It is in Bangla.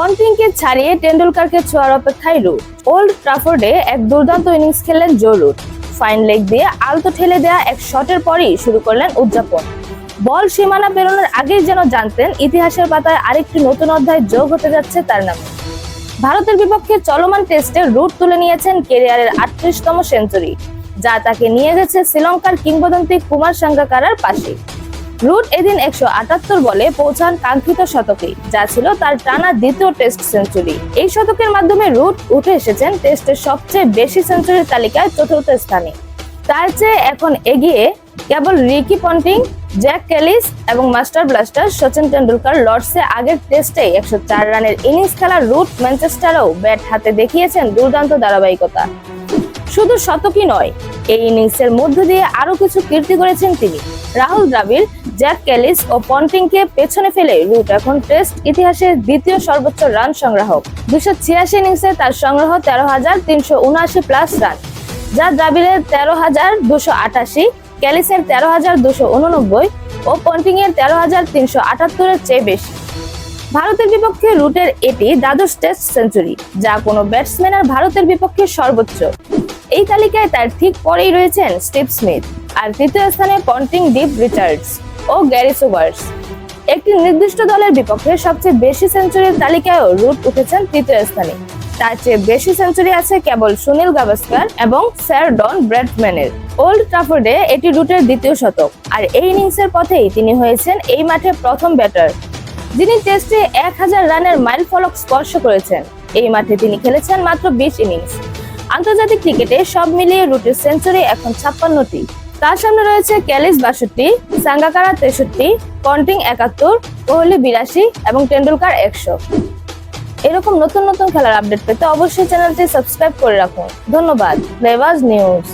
পন্টিংকে ছাড়িয়ে টেন্ডুলকারকে ছোঁয়ার অপেক্ষায় রুট। ওল্ড ট্রাফোর্ডে এক দুর্দান্ত ইনিংস খেললেন জো রুট। ফাইন লেগ দিয়ে আলতো ঠেলে দেয়া এক শটের পরই শুরু করলেন উদযাপন। বল সীমানা পেরোনোর আগেই যেন জানতেন, ইতিহাসের পাতায় আরেকটি নতুন অধ্যায় যোগ হতে যাচ্ছে তার নামে। ভারতের বিপক্ষে চলমান টেস্টে রুট তুলে নিয়েছেন কেরিয়ারের আটত্রিশতম সেঞ্চুরি, যা তাকে নিয়ে গেছে শ্রীলঙ্কার কিংবদন্তি কুমার সাঙ্গাকারার পাশে। রুট এদিন একশো আটাত্তর বলে পৌঁছান কাঙ্ক্ষিত শতকে, যা ছিল তার টানা দ্বিতীয় টেস্ট সেঞ্চুরি। এই শতকের মাধ্যমে রুট উঠে এসেছেন টেস্টের সবচেয়ে বেশি সেঞ্চুরির তালিকায় চতুর্থ স্থানে। তার চেয়ে এখন এগিয়ে কেবল রিকি পন্টিং, জ্যাক ক্যালিস এবং মাস্টার ব্লাস্টার সচিন টেন্ডুলকার লর্ডসে আগের টেস্টে একশো চার রানের ইনিংস খেলা রুট ম্যানচেস্টারেও ব্যাট হাতে দেখিয়েছেন দুর্দান্ত ধারাবাহিকতা। শুধু শতকই নয়, এই ইনিংসের মধ্য দিয়ে আরও কিছু কীর্তি করেছেন তিনি। রাহুল দ্রাবিড় জ্যাক ক্যালিস ও পন্টিংকে পেছনে ফেলে রুট এখন টেস্ট ইতিহাসের দ্বিতীয় সর্বোচ্চ রান সংগ্রাহক। দুশো ছিয়াশি ইনিংসে তার সংগ্রহ তেরো হাজার তিনশো উনআশি প্লাস রান। যা দ্রাবিড়ের তেরো হাজার দুশো আটাশি, ক্যালিসের তেরো হাজার দুশো উননব্বই ও পন্টিং এর তেরো হাজার তিনশো আটাত্তরের চেয়ে বেশি। ভারতের বিপক্ষে রুটের এটি দ্বাদশ টেস্ট সেঞ্চুরি, যা কোনো ব্যাটসম্যান আর ভারতের বিপক্ষে সর্বোচ্চ। এই তালিকায় তার ঠিক পরেই রয়েছেন স্টিভ স্মিথ, আর তৃতীয় স্থানে পন্টিং ডিপ রিচার্ডস। ও গ্যারি সোবার্স। একটি নির্দিষ্ট দলের বিপক্ষে সবচেয়ে বেশি সেঞ্চুরির তালিকায়ও রুট উঠেছেন তৃতীয় স্থানে। তার চেয়ে বেশি সেঞ্চুরি আছে কেবল সুনীল গাভাস্কার এবং স্যার ডন ব্র্যাডম্যানের। ওল্ড ট্রাফোর্ডে এটি রুটের দ্বিতীয় শতক, আর এই ইনিংসের পথেই তিনি হয়েছেন এই মাঠে প্রথম ব্যাটার, যিনি টেস্টে এক হাজার রানের মাইল ফলক স্পর্শ করেছেন। এই মাঠে তিনি খেলেছেন মাত্র বিশ ইনিংস। আন্তর্জাতিক ক্রিকেটে সব মিলিয়ে রুটের সেঞ্চুরি এখন ছাপ্পান্নটি। তার সামনে রয়েছে ক্যালিস বাষট্টি, সাঙ্গাকারা তেষট্টি, পন্টিং একাত্তর, কোহলি বিরাশি এবং টেন্ডুলকার একশো। এরকম নতুন নতুন খেলার আপডেট পেতে অবশ্যই চ্যানেলটি সাবস্ক্রাইব করে রাখুন। ধন্যবাদ। ফ্লেভাজ নিউজ।